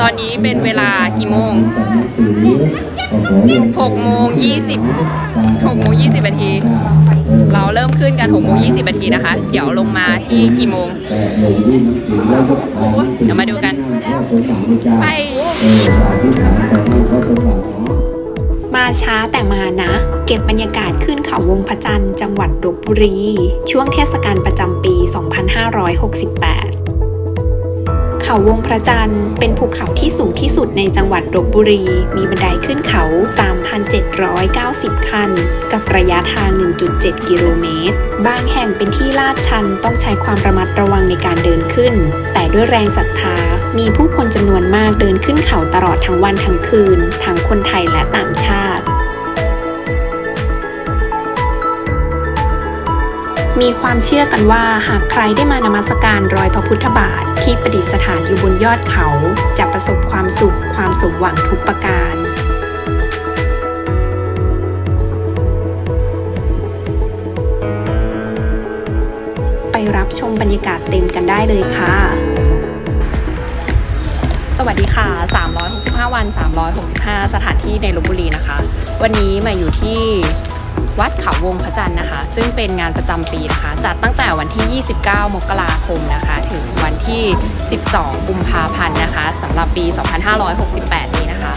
ตอนนี้เป็นเวลากี่โมง6โมง20 6โมง20นาที เราเริ่มขึ้นกัน6โมง20นาทีนะคะ เดี๋ยวลงมาที่กี่โมง เดี๋ยวมาดูกัน ไป มาช้าแต่มานะ เก็บบรรยากาศขึ้นเขาวงพระจันทร์จังหวัดลบบุรี ช่วงเทศกาลประจำปี 2568 เขาวงพระจันทร์ เป็นภูเขาที่สูงที่สุดในจังหวัดลบบุรี มีบันไดขึ้นเขา 3,790 ขั้น กับระยะทาง 1.7 กิโลเมตร บางแห่งเป็นที่ลาดชันต้องใช้ความระมัดระวังในการเดินขึ้น แต่ด้วยแรงศรัทธา มีผู้คนจำนวนมากเดินขึ้นเขาตลอดทั้งวันทั้งคืน ทั้งคนไทยและต่างชาติ มีความเชื่อกันว่าหากใครได้มานมัสการรอยพระพุทธบาท ที่ประดิษฐานอยู่บนยอดเขา จะประสบความสุขความสมหวังทุกประการไปรับชมบรรยากาศเต็มกันได้เลยค่ะ สวัสดีค่ะ 365 วัน 365 สถานที่ในลบบุรีนะคะ วันนี้มาอยู่ที่ วัดเขาวงพระจันทร์นะคะ ซึ่งเป็นงานประจำปีนะคะ จัดตั้งแต่วันที่ 29 มกราคมนะคะ ถึงวันที่ 12 กุมภาพันธ์นะคะสำหรับปี 2568 นี้นะคะ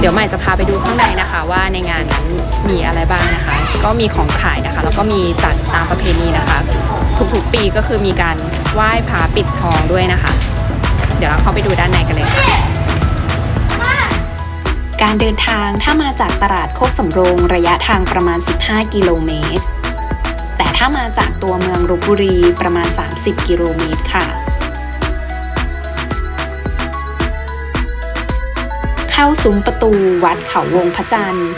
เดี๋ยวใหม่จะพาไปดูข้างในนะคะ ว่าในงานนั้นมีอะไรบ้างนะคะ ก็มีของขายนะคะ แล้วก็มีจัดตามประเพณีนะคะ ทุกๆปีก็คือมีการไหว้พระปิดทองด้วยนะคะ เดี๋ยวเราเข้าไปดูด้านในกันเลยค่ะ การเดินทางถ้ามาจากตลาดโคกสำโรงระยะทางประมาณ 15 กิโลเมตร แต่ถ้ามาจากตัวเมืองลบบุรีประมาณ 30 กิโลเมตรค่ะ เข้าซุ้มประตูวัดเขาวงพระจันทร์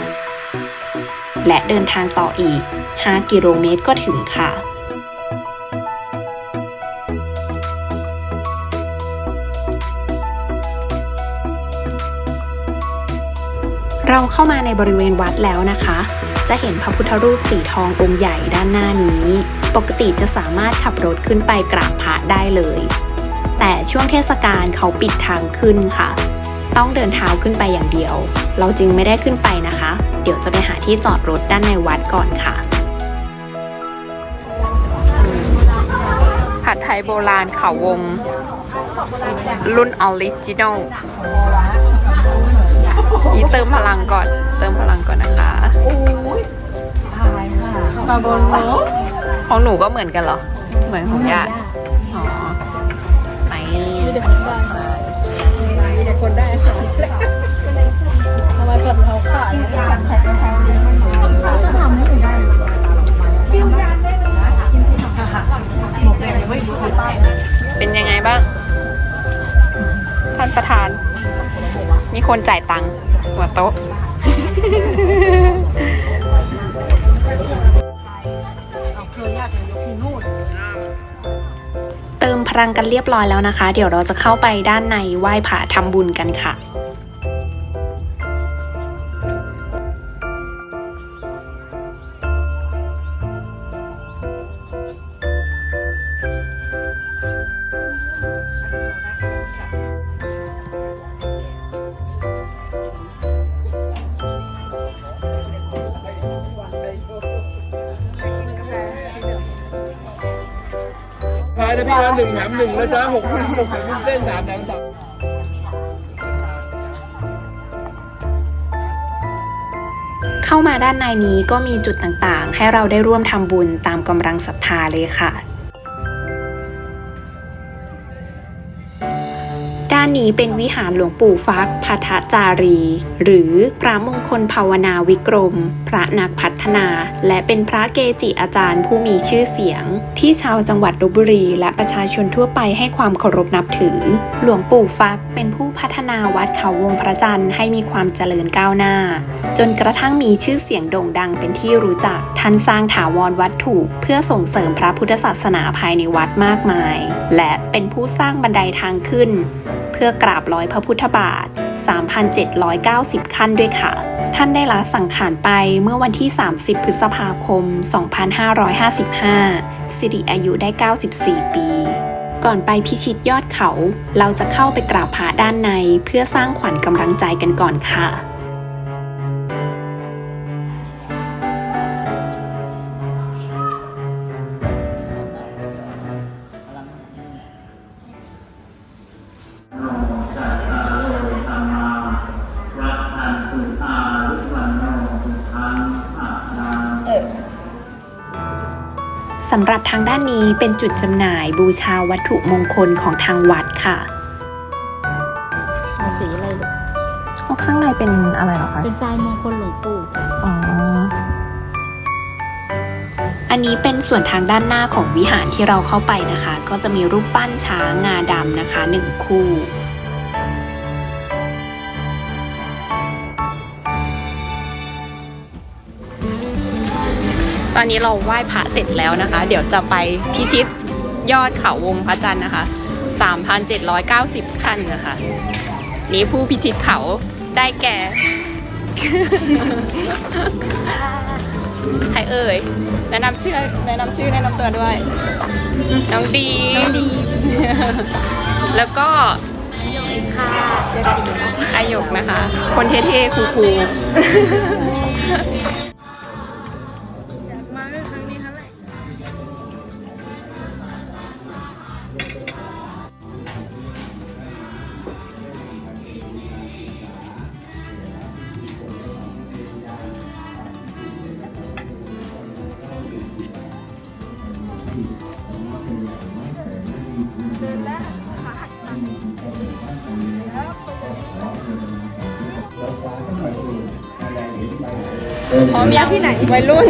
และเดินทางต่ออีก 5 กิโลเมตรก็ถึงค่ะ เราเข้ามาในบริเวณวัดแล้วนะคะ จะเห็นพระพุทธรูปสีทององค์ใหญ่ด้านหน้านี้ ปกติจะสามารถขับรถขึ้นไปกราบพระได้เลย แต่ช่วงเทศกาลเขาปิดทางขึ้นค่ะ ต้องเดินเท้าขึ้นไปอย่างเดียว เราจึงไม่ได้ขึ้นไปนะคะ เดี๋ยวจะไปหาที่จอดรถด้านในวัดก่อนค่ะ ผัดไทยโบราณเขาวงรุ่นออริจินอล นี่เติมพลังก่อน เติมพลังก่อนนะคะมาบนโลกของหนูก็เหมือนกันเหรอ เหมือนของย่าอ๋อไหนมีแต่คนบ้านมีแต่คนได้ค่ะทำไมเปิดเขาขายการขายกันทางเดียวไม่หมดจะทำให้ได้คิวยันได้เลยหมกแดงไม่รู้ที่ใต้เป็นยังไงบ้าง ท่านประธาน มีคนจ่ายตังค์ หัวโต๊ะ เติมพลังกันเรียบร้อยแล้วนะคะ เดี๋ยวเราจะเข้าไปด้านในไหว้พระทำบุญกันค่ะ หนึ่งแถมหนึ่งนะจ๊ะหกหกแถมหนึ่งเส้นสามแถมสามเข้ามาด้านในนี้ก็มีจุดต่างๆ ให้เราได้ร่วมทำบุญตามกำลังศรัทธาเลยค่ะ นี้เป็นวิหารหลวงปู่ฟักพัทจารี หรือพระมงคลภาวนาวิกรม พระนักพัฒนา และเป็นพระเกจิอาจารย์ผู้มีชื่อเสียง ที่ชาวจังหวัดลบบุรี และประชาชนทั่วไปให้ความเคารพนับถือ หลวงปู่ฟักเป็นผู้พัฒนาวัดเขาวงพระจันทร์ให้มีความเจริญก้าวหน้า จนกระทั่งมีชื่อเสียงโด่งดังเป็นที่รู้จักท่านสร้างถาวรวัตถุเพื่อส่งเสริมพระพุทธศาสนาภายในวัดมากมาย และเป็นผู้สร้างบันไดทางขึ้นเพื่อกราบร้อยพระพุทธบาท 3,790 ขั้นด้วยค่ะ ท่านได้ลาสังขารไปเมื่อวันที่ 30 พฤษภาคม 2555 สิริอายุได้ 94 ปี ก่อนไปพิชิตยอดเขา เราจะเข้าไปกราบพระด้านในเพื่อสร้างขวัญกำลังใจกันก่อนค่ะ สำหรับทางด้านนี้เป็นจุดจำหน่ายบูชาวัตถุมงคลของทางวัดค่ะเอาสีอะไรลูกโอ้ข้างในเป็นอะไรเหรอคะ เป็นทรายมงคลหลวงปู่จ้ะอ๋อ อันนี้เป็นส่วนทางด้านหน้าของวิหารที่เราเข้าไปนะคะ ก็จะมีรูปปั้นช้างงาดำนะคะหนึ่งคู่ อนนี้เราไหว้พระเสร็จแล้วนะคะ เดี๋ยวจะไปพิชิตยอดเขาวงพระจันทร์นะคะ 3,790 ขั้นนะคะ นี้ผู้พิชิตเขาได้แก่ ใครเอ่ย แนะนำชื่อแนะนำชื่อแนะนำตัวด้วย น้องดีน้องดี แล้วก็อายกนะคะ คนเท่ๆคูลๆ พร้อมยังที่ไหนวัยรุ่น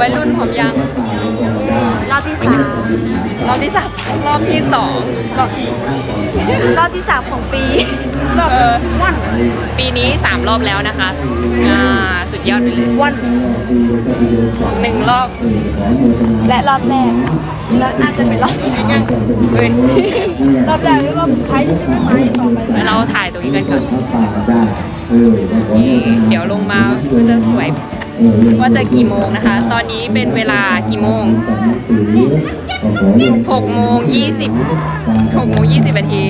วัยรุ่นพร้อมยังรอบที่สามรอบที่สามรอบที่สองรอบรอบที่สามของปีเออปีนี้สามรอบแล้วนะคะอ่าสุดยอดไปเลยวันหนึ่งรอบ และรอบแรกแล้วน่าจะเป็นรอบสุดท้ายเฮ้ยรอบแรกแล้วรอบสุดท้ายที่จะไม่ไปต่อไปแล้วเราถ่ายตรงนี้กันก่อนนี่เดี๋ยวลงมาก็จะสวย ว่าจะกี่โมงนะคะ ตอนนี้เป็นเวลากี่โมง6โมง20 6โมง20นาที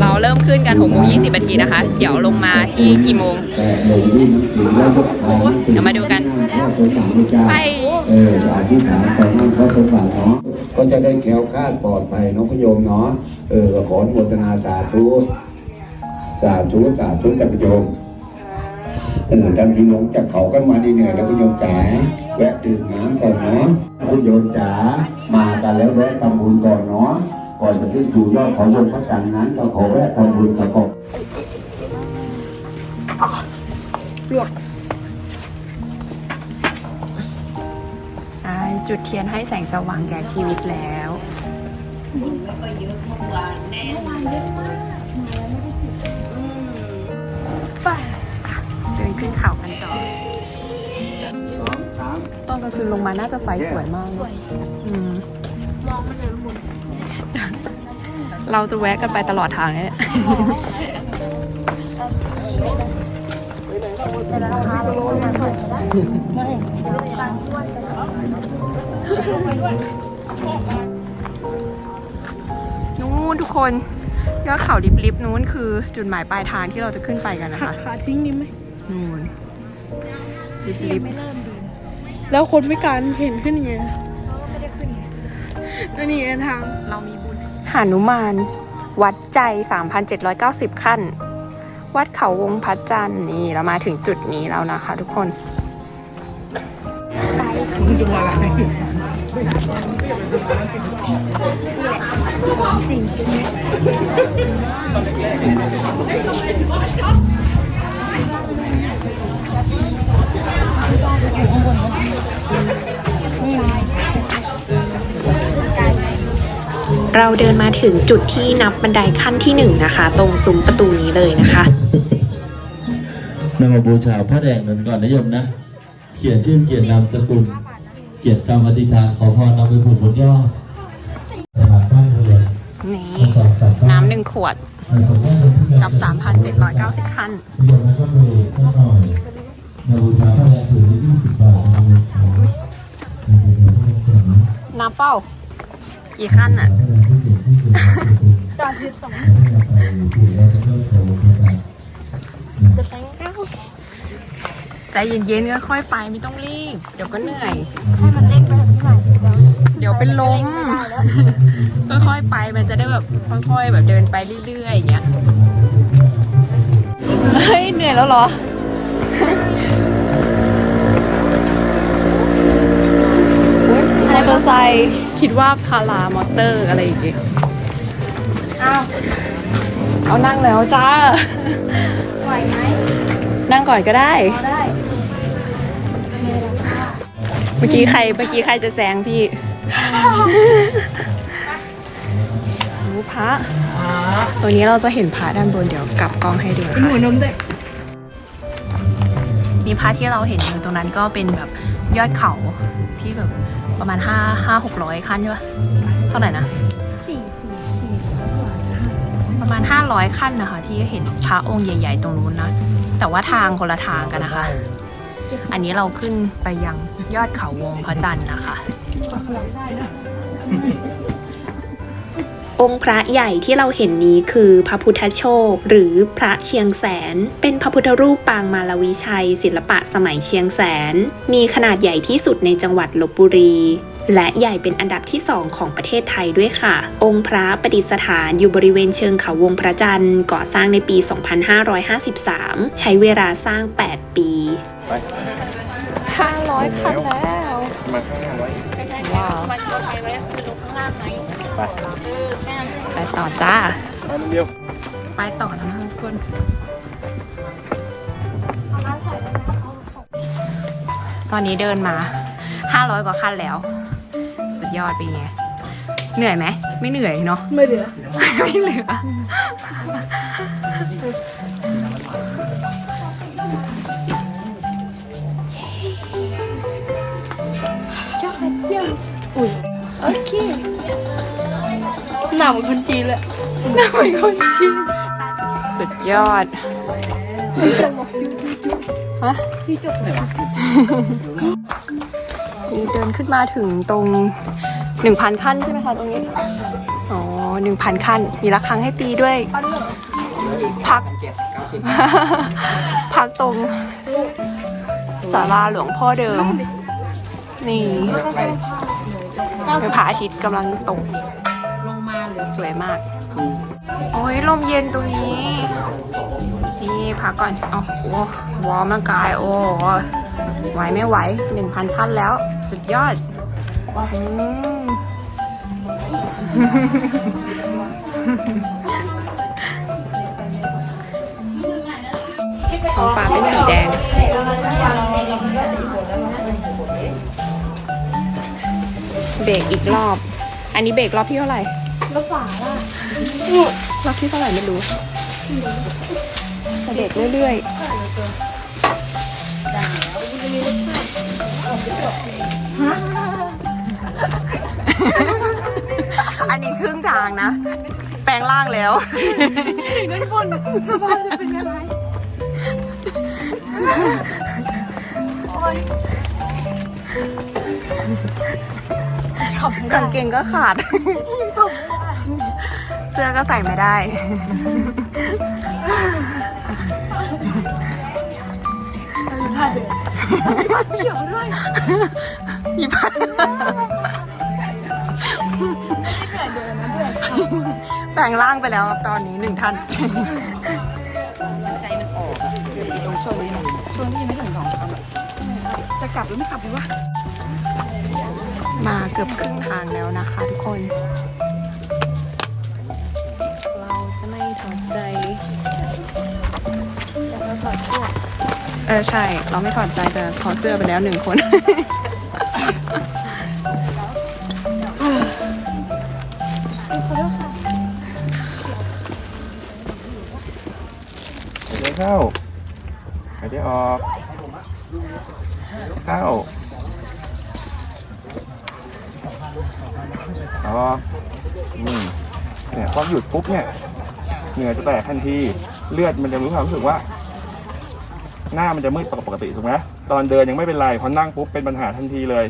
เราเริ่มขึ้นกัน6โมง20นาทีนะคะ เดี๋ยวลงมาที่กี่โมง เดี๋ยวมาดูกัน ไปเอออธิษฐานไปนั่นเขาสมบัติเนาะก็จะได้แค้วคาดปลอดภัยเนาะพยมเนาะ เออขอนโมทนาสาธุ สาธุ สาธุกับพระโยม เออท่านที่ลงจากเขากันมาเหนื่อยๆแล้วพระโยมจ๋าแวะดื่มน้ำก่อนเนาะพระโยมจ๋ามากันแล้วแวะทำบุญก่อนเนาะก่อนจะขึ้นสู่ยอดของวงพระจันทร์นั้นก็ขอแวะทำบุญกับผมจุดเทียนให้แสงสว่างแก่ชีวิตแล้วเดิ นขึ้นเขากันต่อตอนกลางคืนลงมาน่าจะไฟสวยมากสวยมองมันเลยมุนเราจะแวะกันไปตลอดทางเนี่ยนู้นทุกคนยอดเขาลิบๆนู้นคือจุดหมายปลายทางที่เราจะขึ้นไปกันนะคะขาทิ้งนี่ไหม นู่นลิบแล้วคนไม่การเห็นขึ้นยังไงอันนี้ไงทางๆเรามีบุญหานุมาน วัดใจ 3,790 ขั้น วัดเขาวงพระจันทร์นี่เรามาถึงจุดนี้แล้วนะคะทุกคน เราเดินมาถึงจุดที่นับบันไดขั้นที่หนึ่งนะคะ ตรงซุ้มประตูนี้เลยนะคะนำมาบูชาพระแดงนั้นก่อนนะโยมนะ เขียนชื่อเขียนนามสกุล เกียรติคำอธิษฐานขอพรนำไปผูกบนยอดสถานบ้านเรือนนี่ประกอบกับน้ำหนึ่งขวด กับ 3,790ขั้นโยมนั้นก็ดูสักหน่อยนำบูชาพระแดงผืนละ20บาทนะโยมขอน้ำเป้า กี่ขั้นอะจอดที่สองจะแต่งเอ้าใจเย็นๆก็ค่อยไปไม่ต้องรีบ เดี๋ยวก็เหนื่อย ให้มันเล่นไปหน่อยเดี๋ยวเป็นลมค่อยๆไปมันจะได้แบบค่อย ๆ แบบเดินไปเรื่อยๆอย่างเงี้ยเฮ้ยเหนื่อยแล้วเหรอมอเตอร์ไซ ค์คิดว่าพารามอเตอร์อะไรอย่างเงี้ยอ้าวเอานั่งแล้วจ้า ไหวไหมนั่งก่อนก็ได้ พอได้เมื่อกี้ใครเมื่อกี้ใครจะแซงพี่รู้พระตัวนี้เราจะเห็นพระด้านบนเดี๋ยวกลับกล้องให้ดูเป็นค่ะหัวนมด้วยนี่พระที่เราเห็นอยู่ตรงนั้นก็เป็นแบบยอดเขาที่แบบ ประมาณห้าห้าหกร้อยขั้นใช่ปะเท่าไหร่นะสี่สี่สี่ประมาณ500ขั้นนะคะ ที่เห็นพระองค์ใหญ่ ๆ ตรงนู้นนะ แต่ว่าทางคนละทางกันนะคะ อันนี้เราขึ้นไปยังยอดเขาวงพระจันทร์นะคะ องค์พระใหญ่ที่เราเห็นนี้คือพระพุทธโชค หรือพระเชียงแสน เป็นพระพุทธรูปปางมาลวิชัย ศิลปะสมัยเชียงแสน มีขนาดใหญ่ที่สุดในจังหวัดลบบุรี และใหญ่เป็นอันดับที่2ของประเทศไทยด้วยค่ะ องค์พระประดิษฐานอยู่บริเวณเชิงเขาวงพระจันทร์ก่อสร้างในปี 2553 ใช้เวลาสร้าง 8 ปี500ขั้นแล้ว มาข้างหน้าไว้ว้าว ต่อจ้า มาเดียว ไปต่อนะคะทุกคนตอนนี้เดินมา 500 กว่าขั้นแล้ว สุดยอดเป็นไง เหนื่อยไหม ไม่เหนื่อยเนาะ ไม่เหลือ ไม่เหลือ ยอดเยี่ยมอุ้ยโอเค หนาวเหมือนคนจีนเลยหนาวเหมือนคนจีนสุดยอดฮะที่จบไหนวะนี่เดินขึ้นมาถึงตรงหนึ่งพันขั้นใช่ไหมคะตรงนี้ อ๋อหนึ่งพันขั้น มีระฆังให้ตีด้วย พัก พักตรงศาลาหลวงพ่อเดิม นี่เป็นพระอาทิตย์กำลังตก สวยมาก โอ้ยลมเย็นตรงนี้ นี่พักก่อนโอ้โหวอร์มร่างกาย โอ้ไหวไม่ไหวหนึ่งพันขั้นแล้ว สุดยอดอืมท้องฟ้าเป็นสีแดง เบรกอีกรอบ อันนี้เบรกรอบที่เท่าไหร่ แล้วฝาล่ะรอบที่เท่าไหร่ไม่รู้แต่เบรกเรื่อยๆอันนี้ครึ่งทางนะ แปลงร่างแล้วนั่นบนสภาพจะเป็นยังไงกางเกงก็ขาดเสื้อก็ใส่ไม่ได้ เขียวด้วยมีพันแปลงร่างไปแล้วครับตอนนี้หนึ่งท่าน ใจมันออกอะตรงช่วงนี้ช่วงที่ยังไม่ถึงสองคำอะจะกลับหรือไม่กลับดีวะ มาเกือบครึ่งทางแล้วนะคะทุกคน เออใช่ เราไม่ถอดใจแต่ถอดเสื้อไปแล้วหนึ่งคนหายใจเข้าหายใจออก เข้า ออกอืมเนี่ยพอหยุดปุ๊บเนี่ย เหงื่อจะแตกทันที เลือดมันจะรู้ความรู้สึกว่า หน้ามันจะมืดปกติถูกไหมตอนเดินยังไม่เป็นไรพอนั่งปุ๊บเป็นปัญหาทันทีเลย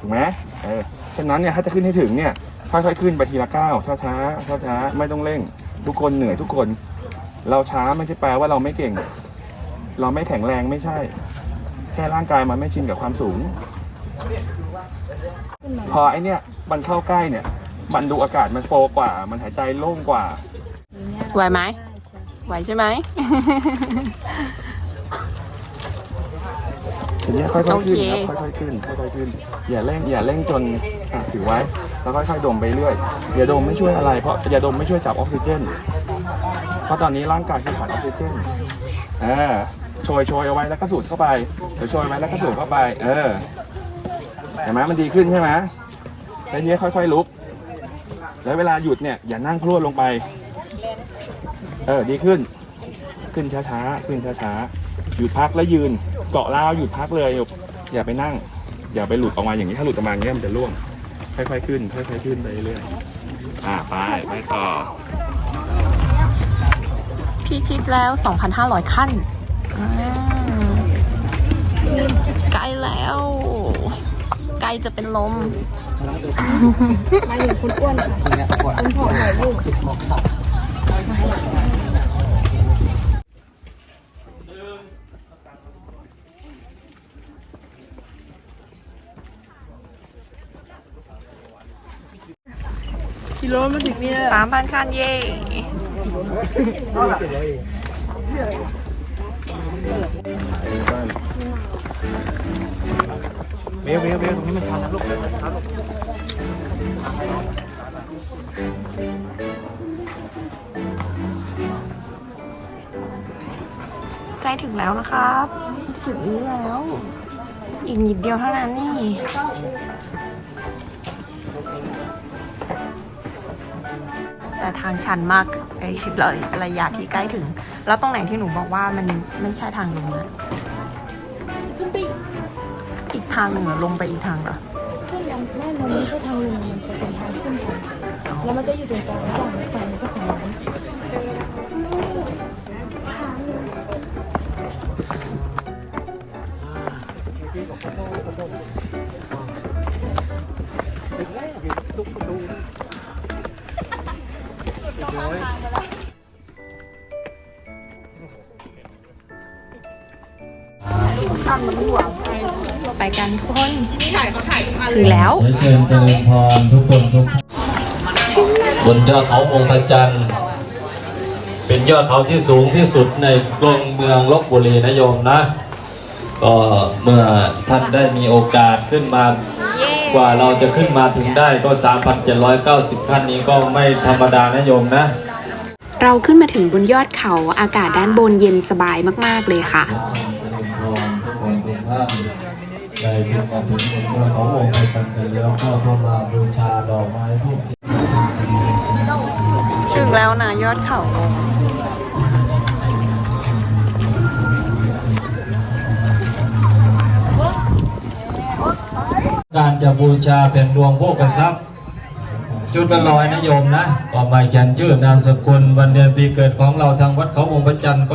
ถูกไหมเออฉะนั้นเนี่ยถ้าจะขึ้นให้ถึงเนี่ยค่อยๆขึ้นไปทีละก้าวช้าช้าช้าช้าๆไม่ต้องเร่ง ทุกคนเหนื่อยทุกคน เราช้าไม่ใช่แปลว่าเราไม่เก่ง เราไม่แข็งแรงไม่ใช่ แค่ร่างกายมันไม่ชินกับความสูง พอไอเนี้ยมันเข้าใกล้เนี่ย มันดูอากาศมันโฟกว่า มันหายใจโล่งกว่าไหวไหมไหวใช่ไหม ทีนี้ค่อยๆขึ้นโอเคครับ ค่อยๆขึ้น ค่อยๆขึ้น อย่าเร่ง อย่าเร่งจนอะถือไว้ แล้วค่อยๆดมไปเรื่อย อย่าดมไม่ช่วยอะไร เพราะอย่าดมไม่ช่วยจับออกซิเจน เพราะตอนนี้ร่างกายคือขาดออกซิเจนอ่าโชยโชยเอาไว้แล้วก็สูดเข้าไปเดี๋ยวโชยไว้แล้วก็สูดเข้าไป เออ เห็นไหมมันดีขึ้นใช่ไหมแล้วทีนี้ค่อยๆลุก แล้วเวลาหยุดเนี่ยอย่านั่งพรวดลงไป เออ ดีขึ้น ขึ้นช้าๆ ขึ้นช้าๆ หยุดพักแล้วยืน เกาะราวหยุดพักเลย อย่าไปนั่ง อย่าไปหลุดออกมาอย่างนี้ถ้าหลุดออกมาอย่างนี้ยมันจะร่วง ค่อยๆขึ้น ค่อยๆขึ้นไปเรื่อยๆอ่าไปไปต่อพี่ชิดแล้ว 2,500 ขั้นอ่าใกล้แล้ว ใกล้จะเป็นลมมาถึงคุณอ้วนค่ะคุณผอมหน่อยลูก โลมาถึงเนี่ย3,000ขั้นเย่เบลเบลเบลตรงนี้มันชันนะลูกชันลูกใกล้ถึงแล้วนะครับ จุดนี้แล้ว อีกนิดเดียวเท่านั้นนี่ แต่ทางชันมากไอ้ระระยะที่ใกล้ถึง แล้วตรงไหนที่หนูบอกว่ามันไม่ใช่ทางลงนะขึ้นไปอีกอีกทางหนึ่งเหรอลงไปอีกทางเหรอขึ้นยังไม่มันไม่ใช่ทางลงมันจะเป็นทางขึ้นค่ะแล้วมันจะอยู่ตรงกลางระหว่างรถไฟแล้วก็ของน้ำไป กันทุกคนถึงแล้วขอเชิญเจริญพรทุกคนทุกบนยอดเขาองค์พระจันทร์เป็นยอดเขาที่สูงที่สุดในกรุงเมืองลบบุรีนะโยมนะ ก็เมื่อท่านได้มีโอกาสขึ้นมากว่าเราจะขึ้นมาถึงได้ก็ 3,790 ขั้นนี้ก็ไม่ธรรมดานะโยมนะ เราขึ้นมาถึงบนยอดเขาอากาศด้านบนเย็นสบายมาก ๆ เลยค่ะ ได้ขึ้นมาถึงบนยอดเขาองค์พระจันทร์กันแล้วก็เข้ามาบูชาดอกไม้ทูบถึงแล้วนะยอดเขาการจะบูชาแผ่นดวงโภกทรัพย์จุดละร้อยนะโยมนะ ก็หมายเขียนชื่อนามสกุลวันเดือนปีเกิดของเราทางวัดเขาองค์พระจันทร์ก็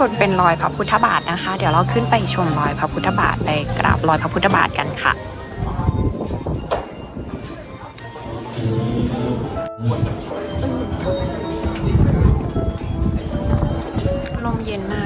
บนเป็นรอยพระพุทธบาทนะคะ เดี๋ยวเราขึ้นไปชมรอยพระพุทธบาทไปกราบรอยพระพุทธบาทกันค่ะลมเย็นมาก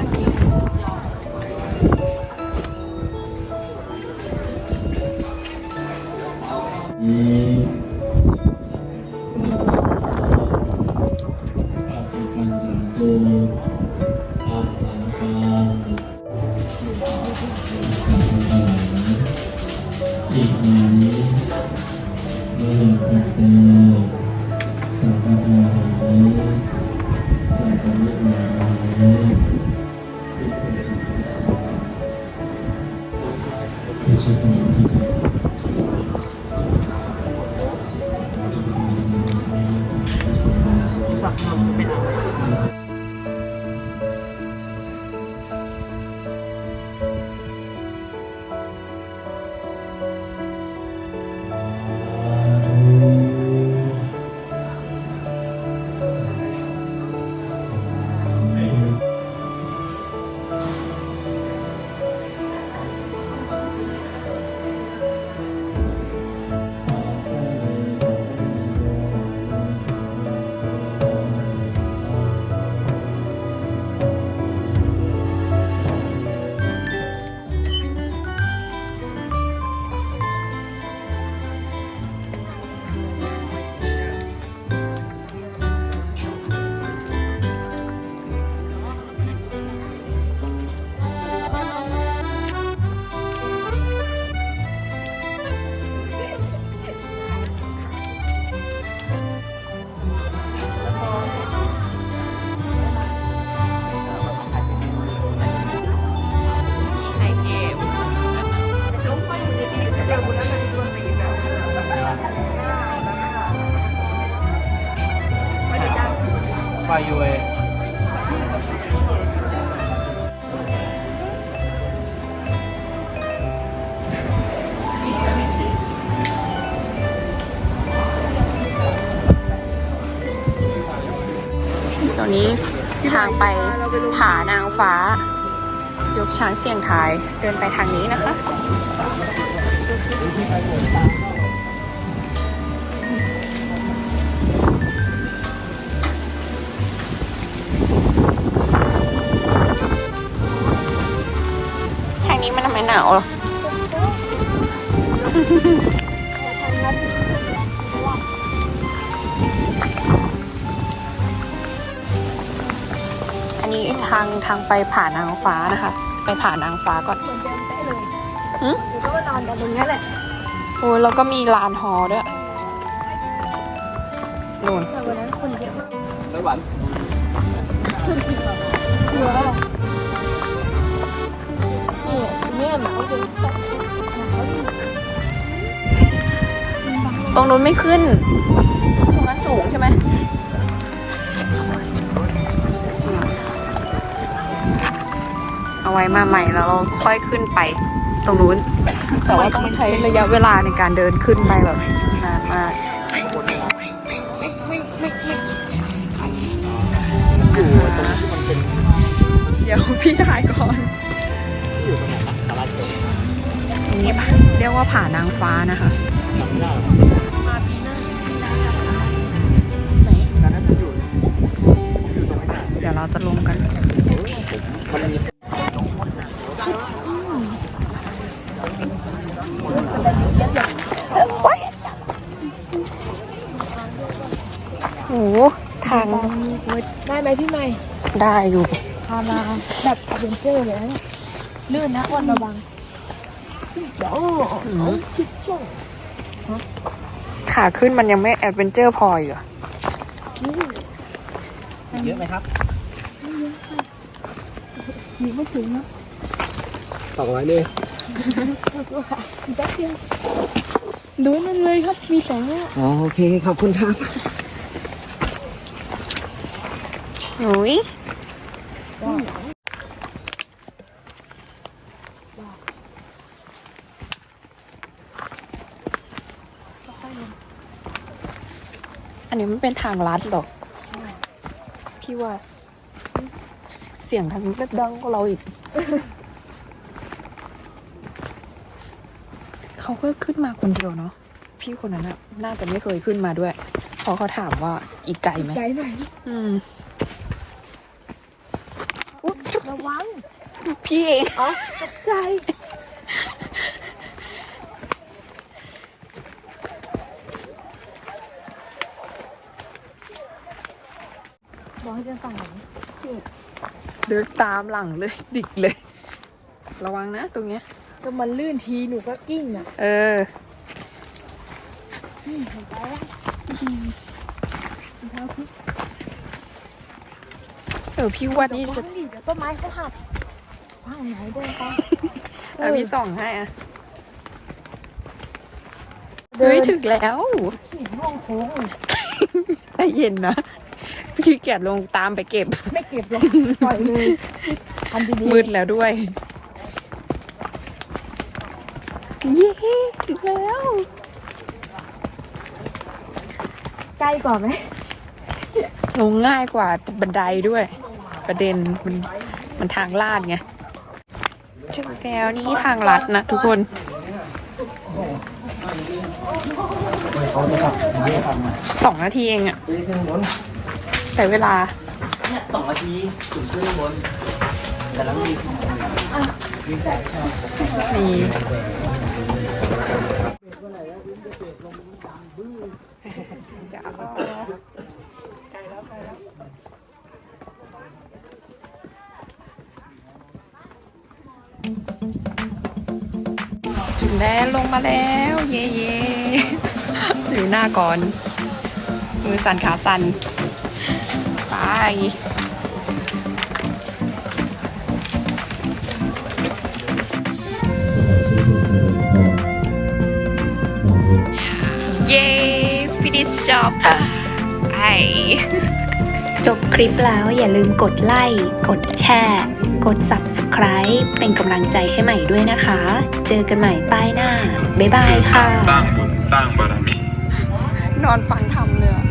างไปผานางฟ้า ยกช้างเสี่ยงทายเดินไปทางนี้นะคะทางนี้มันทำไมหนาวเหรอ นนี้ทางทางไปผานางฟ้านะคะ ไปผานางฟ้าก่อนเหมือนเดิมเป๊ะเลยหึหนูก็มานอนกันตรงนี้แหละโอ้ยแล้วก็มีลานฮอด้วยนู่นแต่วันนั้นคนเยอะมากแล้วหวานเยอะนี่เนี่ยหนาวจนชอบหนาวดิตรงนู้นไม่ขึ้น ตรงนั้นสูงใช่ไหม เอาไว้มาใหม่แล้วเราค่อยขึ้นไปตรงนู้นแต่ว่าต้องใช้ระยะเวลาในการเดินขึ้นไปแบบนานมากเดี๋ยวพี่ถ่ายก่อนอันนี้เรียกว่าผ่านางฟ้านะคะเดี๋ยวเราจะลงกันโทางได้ไหมพี่ใหม่ได้อยู่พามาแบบอเวนเจอร์เลยนะเนี่ยลื่นนะอ้วนระวังเดี๋ยวเอาคิดช่วงขาขึ้นมันยังไม่แอดเวนเจอร์พออีกเหรอเยอะไหมครับมีไม่ถึงนะสองร้อยนี่สู้ๆค่ะแป๊บเดียวดูนั่นเลยครับ มีแสงเนี่ยอ๋อโอเค ขอบคุณครับ หนุยอันนี้มันเป็นทางลัดเหรอพี่ว่า เสียงทางนี้ก็ดังกว่าเราอีก เขาก็ขึ้นมาคนเดียวเนาะ พี่คนนั้นน่ะ น่าจะไม่เคยขึ้นมาด้วยเพราะเขาถามว่าอีกไกลไหมไกลไหนอืม ระวัง พี่เองอ๋อตกใจบอกให้เป็นฝั่งไหนเดินตามหลังเลย ดิกเลย ระวังนะตรงเนี้ย ก็มันลื่นทีหนูก็กิ้งอะ เออเออพี่ว่านี่จะเดี๋ยวต้นไม้เขาหัก ว่างไหนด้วยคะเอาพี่ส่องให้อะเฮ้ยถึงแล้วห้องโค้งใจเย็นนะพี่เกียจลงตามไปเก็บ ไม่เก็บเลยปล่อยเลยทำดีมืดแล้วด้วย เย้ถึงแล้วๆใกล้กว่าไหมลงง่ายกว่าบันไดด้วย ประเด็นมันมันทางลาดไง ถึงแล้วนี่ทางลัดนะทุกคนสองนาทีเองอะใช้เวลาเนี่ยสองนาทีถึงขึ้นบนแต่ละมีนี่ ถึงแล้วลงมาแล้ว เย่เย่ดูหน้าก่อน มือสั่นขาสั่นไปเย้ finish job ไปจบคลิปแล้วอย่าลืมกดไลค์ กดแชร์ กด Subscribe เป็นกำลังใจให้ใหม่ด้วยนะคะ เจอกันใหม่ป้ายหน้า บ๊ายบายค่ะ สร้างบุญสร้างบารมีนอนฟังทำเลยอะ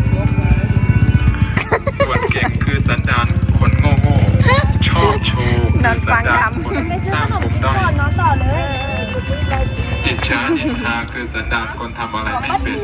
ส่วนเก่งคือสันดานคนโง่โง่ๆชอบโชว์นอนฟังทำ คือสันดานคนสร้างปมด้อยนอนต่อเลย อิจฉานินทาคือสันดานคนทำอะไรไม่เป็น